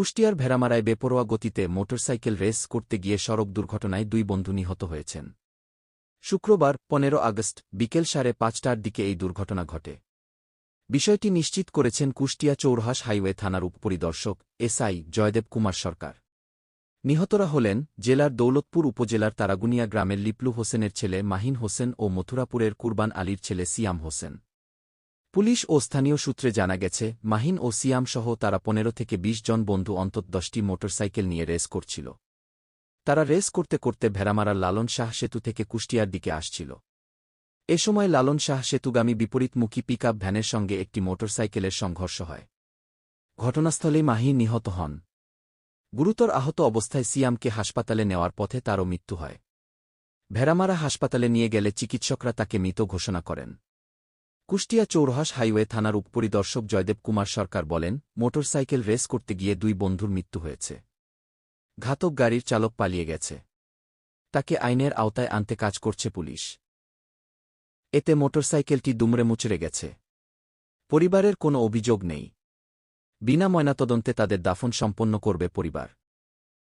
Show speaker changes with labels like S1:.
S1: কুষ্টিয়ার ভেড়ামারায় বেপরোয়া গতিতে মোটরসাইকেল রেস করতে গিয়ে সড়ক দুর্ঘটনায় দুই বন্ধু নিহত হয়েছেন। শুক্রবার, পনেরো আগস্ট, বিকেল সাড়ে পাঁচটার দিকে এই দুর্ঘটনা ঘটে। বিষয়টি নিশ্চিত করেছেন কুষ্টিয়া চৌরহাস হাইওয়ে থানার উপপরিদর্শক এসআই জয়দেব কুমার সরকার। নিহতরা হলেন জেলার দৌলতপুর উপজেলার তারাগুনিয়া গ্রামের লিপলু হোসেনের ছেলে মাহিন হোসেন ও মথুরাপুরের কুরবান আলীর ছেলে সিয়াম হোসেন। পুলিশ ও স্থানীয় সূত্রে জানা গেছে, মাহিন ও সিয়াম সহ তারা পনেরো থেকে ২০ জন বন্ধু অন্তত দশটি মোটরসাইকেল নিয়ে রেস করছিল। তারা রেস করতে করতে ভেড়ামারার লালন শাহ সেতু থেকে কুষ্টিয়ার দিকে আসছিল। এ সময় লালন শাহ সেতুগামী বিপরীতমুখী পিকআপ ভ্যানের সঙ্গে একটি মোটরসাইকেলের সংঘর্ষ হয়। ঘটনাস্থলেই মাহিন নিহত হন। গুরুতর আহত অবস্থায় সিয়ামকে হাসপাতালে নেওয়ার পথে তারও মৃত্যু হয়। ভেড়ামারা হাসপাতালে নিয়ে গেলে চিকিৎসকরা তাকে মৃত ঘোষণা করেন। কুষ্টিয়া চৌরহাস হাইওয়ে থানার উপপরিদর্শক জয়দেব কুমার সরকার বলেন, মোটরসাইকেল রেস করতে গিয়ে দুই বন্ধুর মৃত্যু হয়েছে। ঘাতক গাড়ির চালক পালিয়ে গেছে। তাকে আইনের আওতায় আনতে কাজ করছে পুলিশ। এতে মোটরসাইকেলটি দুমড়ে মুচড়ে গেছে। পরিবারের কোনো অভিযোগ নেই। বিনা ময়নাতদন্তে তাদের দাফন সম্পন্ন করবে পরিবার।